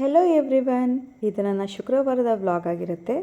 Hello everyone ಇದು ನನ್ನ ಶುಕ್ರವಾರದ ವ್ಲಾಗ್ ಆಗಿರುತ್ತೆ.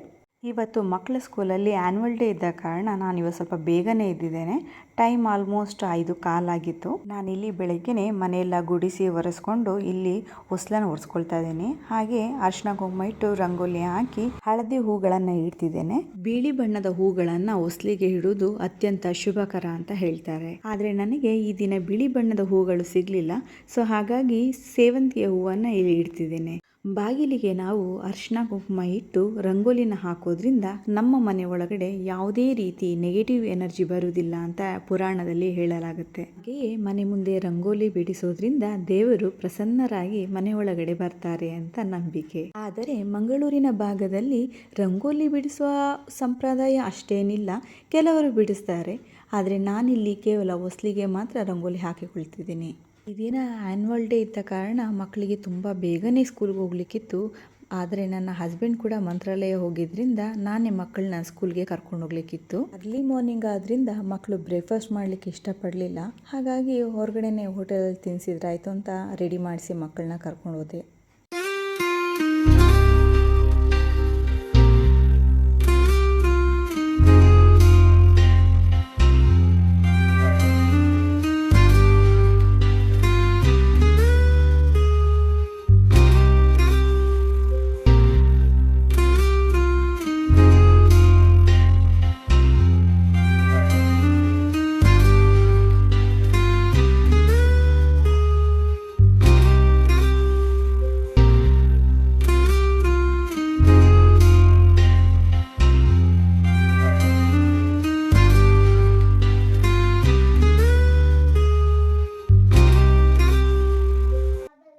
ಇವತ್ತು ಮಕ್ಕಳ ಸ್ಕೂಲಲ್ಲಿ ಆ್ಯನ್ಯುವಲ್ ಡೇ ಇದ್ದ ಕಾರಣ ನಾನು ಇವತ್ತು ಸ್ವಲ್ಪ ಬೇಗನೆ ಇದ್ದಿದ್ದೇನೆ ಟೈಮ್ ಆಲ್ಮೋಸ್ಟ್ ಐದು ಕಾಲಾಗಿತ್ತು ನಾನು ಇಲ್ಲಿ ಬೆಳಗ್ಗೆನೆ ಮನೆಯೆಲ್ಲ ಗುಡಿಸಿ ಒರೆಸ್ಕೊಂಡು ಇಲ್ಲಿ ಹೊಸ್ಲನ್ನ ಒರೆಸ್ಕೊಳ್ತಾ ಇದ್ದೀನಿ. ಹಾಗೆ ಅರ್ಶಿನ ಕುಂಕುಮ ಇಟ್ಟು ರಂಗೋಲಿ ಹಾಕಿ ಹಳದಿ ಹೂಗಳನ್ನು ಇಡ್ತಿದ್ದೇನೆ. ಬಿಳಿ ಬಣ್ಣದ ಹೂಗಳನ್ನು ಹೊಸ್ಲಿಗೆ ಇಡುವುದು ಅತ್ಯಂತ ಶುಭಕರ ಅಂತ ಹೇಳ್ತಾರೆ. ಆದರೆ ನನಗೆ ಈ ದಿನ ಬಿಳಿ ಬಣ್ಣದ ಹೂಗಳು ಸಿಗಲಿಲ್ಲ. ಸೊ ಹಾಗಾಗಿ ಸೇವಂತಿಯ ಹೂವನ್ನು ಇಲ್ಲಿ ಇಡ್ತಿದ್ದೇನೆ. ಬಾಗಿಲಿಗೆ ನಾವು ಅರ್ಶಿನ ಕುಂಕುಮ ಇಟ್ಟು ರಂಗೋಲಿನ ಹಾಕೋದ್ರಿಂದ ನಮ್ಮ ಮನೆ ಒಳಗಡೆ ಯಾವುದೇ ರೀತಿ ನೆಗೆಟಿವ್ ಎನರ್ಜಿ ಬರುವುದಿಲ್ಲ ಅಂತ ಪುರಾಣದಲ್ಲಿ ಹೇಳಲಾಗುತ್ತೆ. ಹಾಗೆಯೇ ಮನೆ ಮುಂದೆ ರಂಗೋಲಿ ಬಿಡಿಸೋದ್ರಿಂದ ದೇವರು ಪ್ರಸನ್ನರಾಗಿ ಮನೆ ಒಳಗಡೆ ಬರ್ತಾರೆ ಅಂತ ನಂಬಿಕೆ. ಆದರೆ ಮಂಗಳೂರಿನ ಭಾಗದಲ್ಲಿ ರಂಗೋಲಿ ಬಿಡಿಸುವ ಸಂಪ್ರದಾಯ ಅಷ್ಟೇನಿಲ್ಲ. ಕೆಲವರು ಬಿಡಿಸ್ತಾರೆ. ಆದರೆ ನಾನಿಲ್ಲಿ ಕೇವಲ ಹೊಸ್ಲಿಗೆ ಮಾತ್ರ ರಂಗೋಲಿ ಹಾಕಿಕೊಳ್ತಿದ್ದೀನಿ. ಈ ಆ್ಯನ್ವಲ್ ಡೇ ಇದ್ದ ಕಾರಣ ಮಕ್ಕಳಿಗೆ ತುಂಬ ಬೇಗನೆ ಸ್ಕೂಲ್ಗೆ ಹೋಗ್ಲಿಕ್ಕಿತ್ತು. ಆದರೆ ನನ್ನ ಹಸ್ಬೆಂಡ್ ಕೂಡ ಮಂತ್ರಾಲಯ ಹೋಗಿದ್ರಿಂದ ನಾನೇ ಮಕ್ಕಳನ್ನ ಸ್ಕೂಲ್ಗೆ ಕರ್ಕೊಂಡು ಹೋಗ್ಲಿಕ್ಕಿತ್ತು. ಅರ್ಲಿ ಮಾರ್ನಿಂಗ್ ಆದ್ದರಿಂದ ಮಕ್ಕಳು ಬ್ರೇಕ್ಫಾಸ್ಟ್ ಮಾಡಲಿಕ್ಕೆ ಇಷ್ಟಪಡಲಿಲ್ಲ. ಹಾಗಾಗಿ ಹೊರಗಡೆನೆ ಹೋಟೆಲಲ್ಲಿ ತಿನ್ನಿಸಿದ್ರಾಯ್ತು ಅಂತ ರೆಡಿ ಮಾಡಿಸಿ ಮಕ್ಕಳನ್ನ ಕರ್ಕೊಂಡು ಹೋದೆ.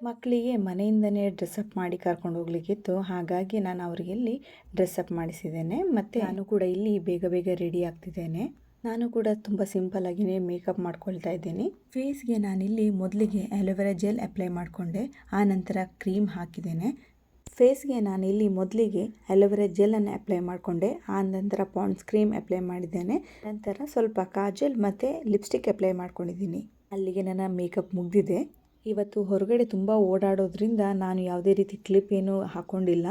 ಮಕ್ಕಳಿಗೆ ಮನೆಯಿಂದನೇ ಡ್ರೆಸ್ಅಪ್ ಮಾಡಿ ಕರ್ಕೊಂಡು ಹೋಗ್ಲಿಕ್ಕಿತ್ತು. ಹಾಗಾಗಿ ನಾನು ಅವರಿಗೆ ಇಲ್ಲಿ ಡ್ರೆಸ್ಅಪ್ ಮಾಡಿಸಿದ್ದೇನೆ. ಮತ್ತು ನಾನು ಕೂಡ ಇಲ್ಲಿ ಬೇಗ ಬೇಗ ರೆಡಿ ಆಗ್ತಿದ್ದೇನೆ. ನಾನು ಕೂಡ ತುಂಬ ಸಿಂಪಲ್ ಆಗಿನೇ ಮೇಕಪ್ ಮಾಡ್ಕೊಳ್ತಾ ಇದ್ದೀನಿ. ಫೇಸ್ಗೆ ನಾನಿಲ್ಲಿ ಮೊದಲಿಗೆ ಅಲೋವೆರಾ ಜೆಲ್ ಅಪ್ಲೈ ಮಾಡಿಕೊಂಡೆ. ಆ ನಂತರ ಕ್ರೀಮ್ ಹಾಕಿದ್ದೇನೆ. ಫೇಸ್ಗೆ ನಾನು ಇಲ್ಲಿ ಮೊದಲಿಗೆ ಅಲೋವೆರಾ ಜೆಲನ್ನು ಅಪ್ಲೈ ಮಾಡಿಕೊಂಡೆ. ಆ ನಂತರ ಪಾಂಡ್ಸ್ ಕ್ರೀಮ್ ಅಪ್ಲೈ ಮಾಡಿದ್ದೇನೆ. ನಂತರ ಸ್ವಲ್ಪ ಕಾಜಲ್ ಮತ್ತು ಲಿಪ್ಸ್ಟಿಕ್ ಅಪ್ಲೈ ಮಾಡ್ಕೊಂಡಿದ್ದೀನಿ. ಅಲ್ಲಿಗೆ ನನ್ನ ಮೇಕಪ್ ಮುಗಿದಿದೆ. ಇವತ್ತು ಹೊರಗಡೆ ತುಂಬ ಓಡಾಡೋದ್ರಿಂದ ನಾನು ಯಾವುದೇ ರೀತಿ ಕ್ಲಿಪ್ ಏನು ಹಾಕ್ಕೊಂಡಿಲ್ಲ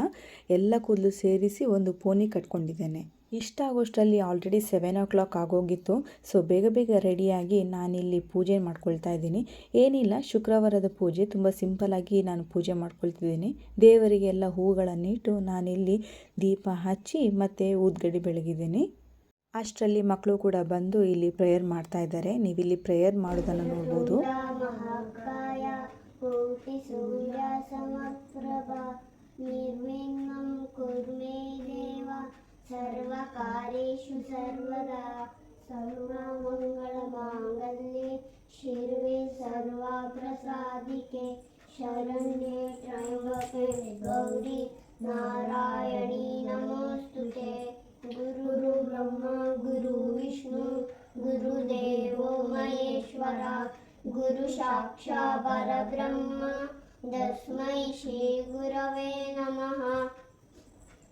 ಎಲ್ಲ ಕೂದಲು ಸೇರಿಸಿ ಒಂದು ಪೋನಿ ಕಟ್ಕೊಂಡಿದ್ದೇನೆ. ಇಷ್ಟಾಗೋಷ್ಟರಲ್ಲಿ ಆಲ್ರೆಡಿ ಸೆವೆನ್ ಓ ಕ್ಲಾಕ್ ಆಗೋಗಿತ್ತು. ಸೊ ಬೇಗ ಬೇಗ ರೆಡಿಯಾಗಿ ನಾನಿಲ್ಲಿ ಪೂಜೆ ಮಾಡ್ಕೊಳ್ತಾ ಇದ್ದೀನಿ. ಏನಿಲ್ಲ, ಶುಕ್ರವಾರದ ಪೂಜೆ. ತುಂಬ ಸಿಂಪಲಾಗಿ ನಾನು ಪೂಜೆ ಮಾಡ್ಕೊಳ್ತಿದ್ದೀನಿ. ದೇವರಿಗೆಲ್ಲ ಹೂಗಳನ್ನಿಟ್ಟು ನಾನಿಲ್ಲಿ ದೀಪ ಹಚ್ಚಿ ಮತ್ತು ಊದ್ಗಡಿ ಬೆಳಗಿದ್ದೀನಿ. ಅಷ್ಟರಲ್ಲಿ ಮಕ್ಕಳು ಕೂಡ ಬಂದು ಇಲ್ಲಿ ಪ್ರೇಯರ್ ಮಾಡ್ತಾ ಇದ್ದಾರೆ. ನೀವಿಲ್ಲಿ ಪ್ರೇಯರ್ ಮಾಡೋದನ್ನು ನೋಡ್ಬೋದು. कोटिसूर्यसमप्रभा निर्विघ्नं कुरु मे देव सर्वकार्येषु सर्वदा सर्वमङ्गलमाङ्गल्ये शिर्वे सर्वाप्रसादिके शरण्ये त्र्यम्बके गौरी नारायणी नमोऽस्तु ते गुरु ब्रह्मा गुरु विष्णु गुरुदेवो महेश्वरा गुरु साक्षा परब्रह्म तस्मै श्रीगुरवे नमः।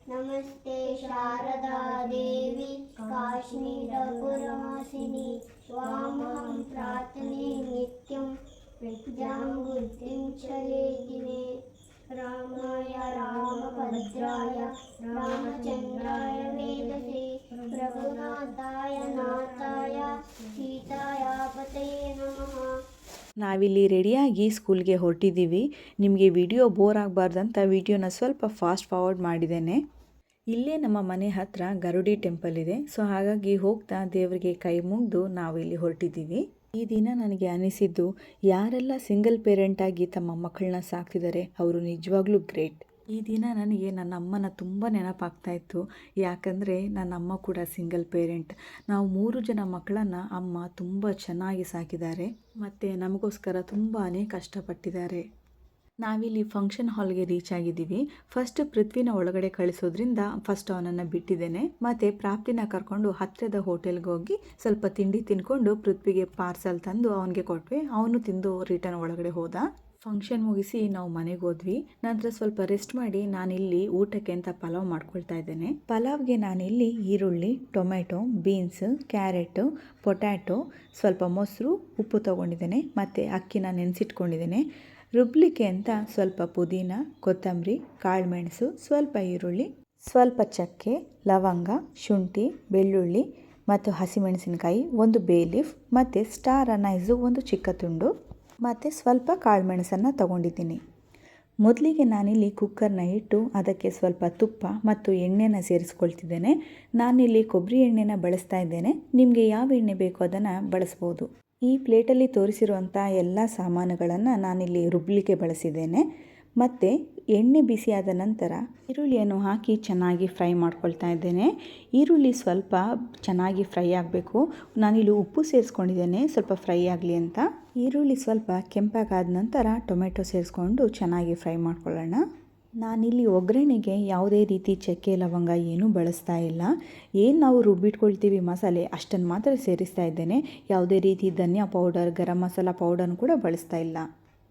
नमस्ते शारदा देवी, काश्मीरपुरवासिनी त्वामहं प्रार्थने नित्यं विद्यां बुद्धिं च लेदिने रामाय रामभद्राय, रामचन्द्राय वेदसे, रघुनाथाय नाथाय सीताय नमः। ನಾವಿಲ್ಲಿ ರೆಡಿಯಾಗಿ ಸ್ಕೂಲ್ಗೆ ಹೊರಟಿದ್ದೀವಿ. ನಿಮಗೆ ವಿಡಿಯೋ ಬೋರ್ ಆಗಬಾರ್ದಂತ ವಿಡಿಯೋನ ಸ್ವಲ್ಪ ಫಾಸ್ಟ್ ಫಾರ್ವರ್ಡ್ ಮಾಡಿದ್ದೇನೆ. ಇಲ್ಲೇ ನಮ್ಮ ಮನೆ ಹತ್ರ ಗರುಡಿ ಟೆಂಪಲ್ ಇದೆ. ಸೊ ಹಾಗಾಗಿ ಹೋಗ್ತಾ ದೇವರಿಗೆ ಕೈ ಮುಗಿದು ನಾವು ಇಲ್ಲಿ ಹೊರಟಿದ್ದೀವಿ. ಈ ದಿನ ನನಗೆ ಅನಿಸಿದ್ದು, ಯಾರೆಲ್ಲ ಸಿಂಗಲ್ ಪೇರೆಂಟಾಗಿ ತಮ್ಮ ಮಕ್ಕಳನ್ನ ಸಾಕ್ತಿದ್ದಾರೆ, ಅವರು ನಿಜವಾಗ್ಲೂ ಗ್ರೇಟ್. ಈ ದಿನ ನನಗೆ ನನ್ನ ಅಮ್ಮನ ತುಂಬ ನೆನಪಾಗ್ತಾ ಇತ್ತು ಯಾಕಂದರೆ ನನ್ನ ಅಮ್ಮ ಕೂಡ ಸಿಂಗಲ್ ಪೇರೆಂಟ್ ನಾವು ಮೂರು ಜನ ಮಕ್ಕಳನ್ನು ಅಮ್ಮ ತುಂಬ ಚೆನ್ನಾಗಿ ಸಾಕಿದ್ದಾರೆ. ಮತ್ತು ನಮಗೋಸ್ಕರ ತುಂಬಾ ಕಷ್ಟಪಟ್ಟಿದ್ದಾರೆ. ನಾವಿಲ್ಲಿ ಫಂಕ್ಷನ್ ಹಾಲ್ಗೆ ರೀಚ್ ಆಗಿದ್ದೀವಿ. ಫಸ್ಟ್ ಪೃಥ್ವಿನ ಒಳಗಡೆ ಕಳಿಸೋದ್ರಿಂದ ಫಸ್ಟ್ ಅವನನ್ನು ಬಿಟ್ಟಿದ್ದೇನೆ. ಮತ್ತು ಪ್ರಾಪ್ತಿನ ಕರ್ಕೊಂಡು ಹತ್ತಿರದ ಹೋಟೆಲ್ಗೆ ಹೋಗಿ ಸ್ವಲ್ಪ ತಿಂಡಿ ತಿನ್ಕೊಂಡು ಪೃಥ್ವಿಗೆ ಪಾರ್ಸಲ್ ತಂದು ಅವನಿಗೆ ಕೊಟ್ವಿ. ಅವನು ತಿಂದು ರಿಟರ್ನ್ ಒಳಗಡೆ ಹೋದ. ಫಂಕ್ಷನ್ ಮುಗಿಸಿ ನಾವು ಮನೆಗೆ ಹೋದ್ವಿ. ನಂತರ ಸ್ವಲ್ಪ ರೆಸ್ಟ್ ಮಾಡಿ ನಾನಿಲ್ಲಿ ಊಟಕ್ಕೆ ಅಂತ ಪಲಾವ್ ಮಾಡ್ಕೊಳ್ತಾ ಇದ್ದೇನೆ. ಪಲಾವ್ಗೆ ನಾನಿಲ್ಲಿ ಈರುಳ್ಳಿ ಟೊಮೆಟೊ ಬೀನ್ಸ್ ಕ್ಯಾರೆಟು ಪೊಟ್ಯಾಟೊ ಸ್ವಲ್ಪ ಮೊಸರು, ಉಪ್ಪು ತೊಗೊಂಡಿದ್ದೇನೆ ಮತ್ತು ಅಕ್ಕಿನ ನೆನೆಸಿಟ್ಕೊಂಡಿದ್ದೇನೆ. ರುಬ್ಲಿಕ್ಕೆ ಅಂತ ಸ್ವಲ್ಪ ಪುದೀನ, ಕೊತ್ತಂಬರಿ, ಕಾಳುಮೆಣಸು, ಸ್ವಲ್ಪ ಈರುಳ್ಳಿ, ಸ್ವಲ್ಪ ಚಕ್ಕೆ, ಲವಂಗ, ಶುಂಠಿ, ಬೆಳ್ಳುಳ್ಳಿ ಮತ್ತು ಹಸಿಮೆಣಸಿನಕಾಯಿ, ಒಂದು ಬೇ ಲೀಫ್ ಮತ್ತು ಸ್ಟಾರ್ ಅನೈಸು ಒಂದು ಚಿಕ್ಕ ತುಂಡು. ಮತ್ತು ಸ್ವಲ್ಪ ಕಾಳುಮೆಣಸನ್ನು ತಗೊಂಡಿದ್ದೀನಿ. ಮೊದಲಿಗೆ ನಾನಿಲ್ಲಿ ಕುಕ್ಕರ್ನ ಇಟ್ಟು ಅದಕ್ಕೆ ಸ್ವಲ್ಪ ತುಪ್ಪ ಮತ್ತು ಎಣ್ಣೆನ ಸೇರಿಸ್ಕೊಳ್ತಿದ್ದೇನೆ. ನಾನಿಲ್ಲಿ ಕೊಬ್ಬರಿ ಎಣ್ಣೆನ ಬಳಸ್ತಾ ಇದ್ದೇನೆ. ನಿಮಗೆ ಯಾವ ಎಣ್ಣೆ ಬೇಕೋ ಅದನ್ನು ಬಳಸ್ಬೋದು. ಈ ಪ್ಲೇಟಲ್ಲಿ ತೋರಿಸಿರುವಂಥ ಎಲ್ಲ ಸಾಮಾನುಗಳನ್ನು ನಾನಿಲ್ಲಿ ರುಬ್ಲಿಕ್ಕೆ ಬಳಸಿದ್ದೇನೆ. ಮತ್ತು ಎಣ್ಣೆ ಬಿಸಿಯಾದ ನಂತರ ಈರುಳ್ಳಿಯನ್ನು ಹಾಕಿ ಚೆನ್ನಾಗಿ ಫ್ರೈ ಮಾಡ್ಕೊಳ್ತಾ ಇದ್ದೇನೆ. ಈರುಳ್ಳಿ ಸ್ವಲ್ಪ ಚೆನ್ನಾಗಿ ಫ್ರೈ ಆಗಬೇಕು. ನಾನಿಲ್ಲಿ ಉಪ್ಪು ಸೇರಿಸ್ಕೊಂಡಿದ್ದೇನೆ. ಸ್ವಲ್ಪ ಫ್ರೈ ಆಗಲಿ ಅಂತ. ಈರುಳ್ಳಿ ಸ್ವಲ್ಪ ಕೆಂಪಾಗಾದ ನಂತರ ಟೊಮೆಟೊ ಸೇರಿಸ್ಕೊಂಡು ಚೆನ್ನಾಗಿ ಫ್ರೈ ಮಾಡ್ಕೊಳ್ಳೋಣ. ನಾನಿಲ್ಲಿ ಒಗ್ಗರಣೆಗೆ ಯಾವುದೇ ರೀತಿ ಚಕ್ಕೆ, ಲವಂಗ ಏನೂ ಬಳಸ್ತಾ ಇಲ್ಲ. ಏನು ನಾವು ರುಬ್ಬಿಟ್ಕೊಳ್ತೀವಿ ಮಸಾಲೆ ಅಷ್ಟನ್ನು ಮಾತ್ರ ಸೇರಿಸ್ತಾ ಇದ್ದೇನೆ. ಯಾವುದೇ ರೀತಿ ಧನಿಯಾ ಪೌಡರ್, ಗರಂ ಮಸಾಲ ಪೌಡರ್ನು ಕೂಡ ಬಳಸ್ತಾ ಇಲ್ಲ.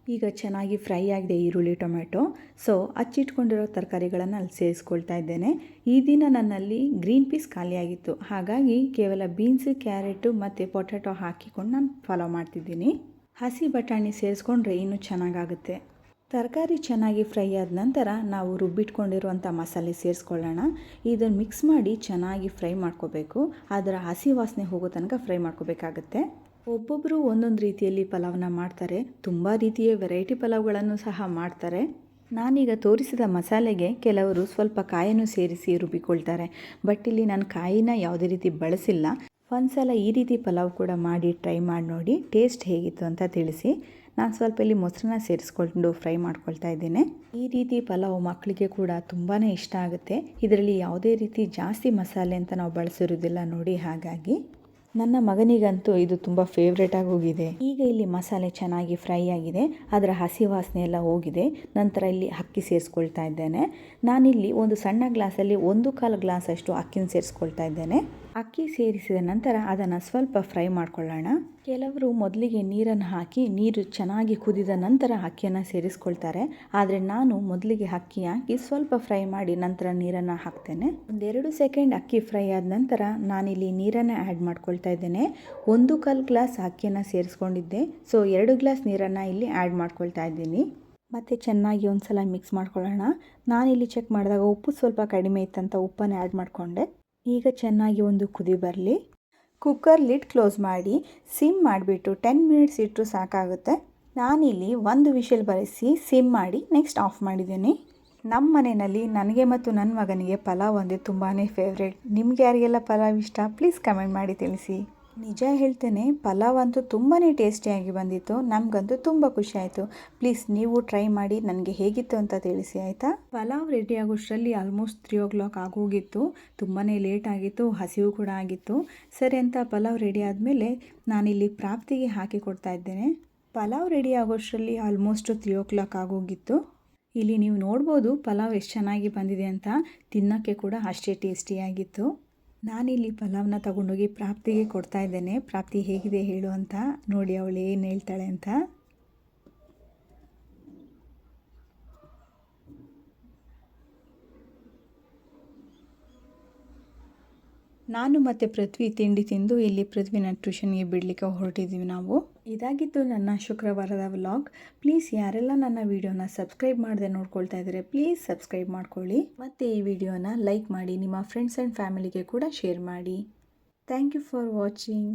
ಈಗ ಚೆನ್ನಾಗಿ ಫ್ರೈ ಆಗಿದೆ ಈರುಳ್ಳಿ, ಟೊಮೆಟೊ. ಸೊ ಹಚ್ಚಿಟ್ಕೊಂಡಿರೋ ತರಕಾರಿಗಳನ್ನು ಅಲ್ಲಿ ಸೇರಿಸ್ಕೊಳ್ತಾ ಇದ್ದೇನೆ. ಈ ದಿನ ನನ್ನಲ್ಲಿ ಗ್ರೀನ್ ಪೀಸ್ ಖಾಲಿಯಾಗಿತ್ತು ಹಾಗಾಗಿ ಕೇವಲ ಬೀನ್ಸ್, ಕ್ಯಾರೆಟು ಮತ್ತು ಪೊಟ್ಯಾಟೊ ಹಾಕಿಕೊಂಡು ನಾನು ಫಾಲೋ ಮಾಡ್ತಿದ್ದೀನಿ. ಹಸಿ ಬಟಾಣಿ ಸೇರಿಸ್ಕೊಂಡ್ರೆ ಇನ್ನೂ ಚೆನ್ನಾಗಾಗುತ್ತೆ. ತರಕಾರಿ ಚೆನ್ನಾಗಿ ಫ್ರೈ ಆದ ನಂತರ ನಾವು ರುಬ್ಬಿಟ್ಕೊಂಡಿರುವಂಥ ಮಸಾಲೆ ಸೇರಿಸ್ಕೊಳ್ಳೋಣ. ಇದನ್ನು ಮಿಕ್ಸ್ ಮಾಡಿ ಚೆನ್ನಾಗಿ ಫ್ರೈ ಮಾಡ್ಕೋಬೇಕು. ಅದರ ಹಸಿ ವಾಸನೆ ಹೋಗೋ ತನಕ ಫ್ರೈ ಮಾಡ್ಕೋಬೇಕಾಗತ್ತೆ. ಒಬ್ಬೊಬ್ಬರು ಒಂದೊಂದು ರೀತಿಯಲ್ಲಿ ಪಲಾವ್ನ ಮಾಡ್ತಾರೆ. ತುಂಬ ರೀತಿಯ ವೆರೈಟಿ ಪಲಾವ್ಗಳನ್ನು ಸಹ ಮಾಡ್ತಾರೆ. ನಾನೀಗ ತೋರಿಸಿದ ಮಸಾಲೆಗೆ ಕೆಲವರು ಸ್ವಲ್ಪ ಕಾಯನ್ನು ಸೇರಿಸಿ ರುಬ್ಬಿಕೊಳ್ತಾರೆ. ಬಟ್ ಇಲ್ಲಿ ನಾನು ಕಾಯಿನ ಯಾವುದೇ ರೀತಿ ಬಳಸಿಲ್ಲ. ಒಂದ್ಸಲ ಈ ರೀತಿ ಪಲಾವ್ ಕೂಡ ಮಾಡಿ ಟ್ರೈ ಮಾಡಿ ನೋಡಿ, ಟೇಸ್ಟ್ ಹೇಗಿತ್ತು ಅಂತ ತಿಳಿಸಿ. ನಾನು ಸ್ವಲ್ಪ ಇಲ್ಲಿ ಮೊಸರನ್ನ ಸೇರಿಸ್ಕೊಂಡು ಫ್ರೈ ಮಾಡ್ಕೊಳ್ತಾ ಇದ್ದೇನೆ. ಈ ರೀತಿ ಪಲಾವ್ ಮಕ್ಕಳಿಗೆ ಕೂಡ ತುಂಬಾ ಇಷ್ಟ ಆಗುತ್ತೆ. ಇದರಲ್ಲಿ ಯಾವುದೇ ರೀತಿ ಜಾಸ್ತಿ ಮಸಾಲೆ ಅಂತ ನಾವು ಬಳಸಿರೋದಿಲ್ಲ ನೋಡಿ ಹಾಗಾಗಿ. ನನ್ನ ಮಗನಿಗಂತೂ ಇದು ತುಂಬ ಫೇವ್ರೇಟ್ ಆಗಿ ಹೋಗಿದೆ. ಈಗ ಇಲ್ಲಿ ಮಸಾಲೆ ಚೆನ್ನಾಗಿ ಫ್ರೈ ಆಗಿದೆ. ಅದರ ಹಸಿ ವಾಸನೆ ಎಲ್ಲ ಹೋಗಿದೆ. ನಂತರ ಇಲ್ಲಿ ಅಕ್ಕಿ ಸೇರಿಸ್ಕೊಳ್ತಾ ಇದ್ದೇನೆ. ನಾನಿಲ್ಲಿ ಒಂದು ಸಣ್ಣ ಗ್ಲಾಸಲ್ಲಿ ಒಂದು ಕಾಲು ಗ್ಲಾಸ್ ಅಷ್ಟು ಅಕ್ಕಿನ ಸೇರಿಸ್ಕೊಳ್ತಾ ಇದ್ದೇನೆ. ಅಕ್ಕಿ ಸೇರಿಸಿದ ನಂತರ ಅದನ್ನು ಸ್ವಲ್ಪ ಫ್ರೈ ಮಾಡ್ಕೊಳ್ಳೋಣ. ಕೆಲವರು ಮೊದಲಿಗೆ ನೀರನ್ನು ಹಾಕಿ ನೀರು ಚೆನ್ನಾಗಿ ಕುದಿದ ನಂತರ ಅಕ್ಕಿಯನ್ನು ಸೇರಿಸ್ಕೊಳ್ತಾರೆ. ಆದರೆ ನಾನು ಮೊದಲಿಗೆ ಅಕ್ಕಿ ಹಾಕಿ ಸ್ವಲ್ಪ ಫ್ರೈ ಮಾಡಿ ನಂತರ ನೀರನ್ನು ಹಾಕ್ತೇನೆ. ಒಂದೆರಡು ಸೆಕೆಂಡ್ ಅಕ್ಕಿ ಫ್ರೈ ಆದ ನಂತರ ನಾನಿಲ್ಲಿ ನೀರನ್ನು ಆ್ಯಡ್ ಮಾಡ್ಕೊಳ್ತಾ ಇದ್ದೇನೆ. ಒಂದು ಕಾಲು ಗ್ಲಾಸ್ ಅಕ್ಕಿಯನ್ನು ಸೇರಿಸ್ಕೊಂಡಿದ್ದೆ. ಸೊ, ಎರಡು ಗ್ಲಾಸ್ ನೀರನ್ನು ಇಲ್ಲಿ ಆ್ಯಡ್ ಮಾಡ್ಕೊಳ್ತಾ ಇದ್ದೀನಿ. ಮತ್ತು ಚೆನ್ನಾಗಿ ಒಂದು ಸಲ ಮಿಕ್ಸ್ ಮಾಡ್ಕೊಳ್ಳೋಣ. ನಾನಿಲ್ಲಿ ಚೆಕ್ ಮಾಡಿದಾಗ ಉಪ್ಪು ಸ್ವಲ್ಪ ಕಡಿಮೆ ಇತ್ತಂತ ಉಪ್ಪನ್ನು ಆ್ಯಡ್ ಮಾಡಿಕೊಂಡೆ. ಈಗ ಚೆನ್ನಾಗಿ ಒಂದು ಕುದಿ ಬರಲಿ. ಕುಕ್ಕರ್ ಲಿಡ್ ಕ್ಲೋಸ್ ಮಾಡಿ ಸಿಮ್ ಮಾಡಿಬಿಟ್ಟು ಟೆನ್ ಮಿನಿಟ್ಸ್ ಇಟ್ಟರು ಸಾಕಾಗುತ್ತೆ. ನಾನಿಲ್ಲಿ ಒಂದು ವಿಷಲ್ ಬರೆಸಿ ಸಿಮ್ ಮಾಡಿ ನೆಕ್ಸ್ಟ್ ಆಫ್ ಮಾಡಿದ್ದೀನಿ. ನಮ್ಮ ಮನೆಯಲ್ಲಿ ನನಗೆ ಮತ್ತು ನನ್ನ ಮಗನಿಗೆ ಪಲಾವ್ ಅಂದರೆ ತುಂಬಾ ಫೇವ್ರೇಟ್ ನಿಮ್ಗೆ ಯಾರಿಗೆಲ್ಲ ಪಲಾವ್ ಇಷ್ಟ? ಪ್ಲೀಸ್ ಕಮೆಂಟ್ ಮಾಡಿ ತಿಳಿಸಿ. ನಿಜ ಹೇಳ್ತೇನೆ ಪಲಾವ್ ಅಂತೂ ತುಂಬಾ ಟೇಸ್ಟಿಯಾಗಿ ಬಂದಿತ್ತು. ನಮಗಂತೂ ತುಂಬ ಖುಷಿ ಆಯಿತು ಪ್ಲೀಸ್ ನೀವು ಟ್ರೈ ಮಾಡಿ, ನನಗೆ ಹೇಗಿತ್ತು ಅಂತ ತಿಳಿಸಿ, ಆಯಿತಾ? ಪಲಾವ್ ರೆಡಿ ಆಗೋಷ್ಟರಲ್ಲಿ ಆಲ್ಮೋಸ್ಟ್ ತ್ರೀ ಓ ಕ್ಲಾಕ್ ಆಗೋಗಿತ್ತು. ತುಂಬಾ ಲೇಟ್ ಆಗಿತ್ತು, ಹಸಿವು ಕೂಡ ಆಗಿತ್ತು. ಸರಿ ಅಂತ ಪಲಾವ್ ರೆಡಿ ಆದಮೇಲೆ ನಾನಿಲ್ಲಿ ಪ್ರಾಪ್ತಿಗೆ ಹಾಕಿ ಕೊಡ್ತಾ ಇದ್ದೇನೆ. ಪಲಾವ್ ರೆಡಿ ಆಗೋಷ್ಟರಲ್ಲಿ ಆಲ್ಮೋಸ್ಟ್ ತ್ರೀ ಓ ಕ್ಲಾಕ್ ಆಗೋಗಿತ್ತು. ಇಲ್ಲಿ ನೀವು ನೋಡ್ಬೋದು ಪಲಾವ್ ಎಷ್ಟು ಚೆನ್ನಾಗಿ ಬಂದಿದೆ ಅಂತ. ತಿನ್ನೋಕ್ಕೆ ಕೂಡ ಅಷ್ಟೇ ಟೇಸ್ಟಿಯಾಗಿತ್ತು. ನಾನಿಲ್ಲಿ ಪಲಾವ್ನ ತಗೊಂಡೋಗಿ ಪ್ರಾಪ್ತಿಗೆ ಕೊಡ್ತಾ ಇದ್ದೇನೆ. ಪ್ರಾಪ್ತಿ ಹೇಗಿದೆ ಹೇಳು ಅಂತ. ನೋಡಿ ಅವಳು ಏನು ಹೇಳ್ತಾಳೆ ಅಂತ. ನಾನು ಮತ್ತು ಪೃಥ್ವಿ ತಿಂಡಿ ತಿಂದು ಇಲ್ಲಿ ಪೃಥ್ವಿನ ಟ್ಯೂಷನ್ಗೆ ಬಿಡಲಿಕ್ಕೆ ಹೊರಟಿದ್ದೀವಿ ನಾವು. ಇದಾಗಿತ್ತು ನನ್ನ ಶುಕ್ರವಾರದ ವ್ಲಾಗ್. ಪ್ಲೀಸ್ ಯಾರೆಲ್ಲ ನನ್ನ ವಿಡಿಯೋನ ಸಬ್ಸ್ಕ್ರೈಬ್ ಮಾಡದೆ ನೋಡ್ಕೊಳ್ತಾ ಇದ್ದಾರೆ, ಪ್ಲೀಸ್ ಸಬ್ಸ್ಕ್ರೈಬ್ ಮಾಡ್ಕೊಳ್ಳಿ. ಮತ್ತು ಈ ವಿಡಿಯೋನ ಲೈಕ್ ಮಾಡಿ, ನಿಮ್ಮ ಫ್ರೆಂಡ್ಸ್ ಆ್ಯಂಡ್ ಫ್ಯಾಮಿಲಿಗೆ ಕೂಡ ಶೇರ್ ಮಾಡಿ. Thank you for watching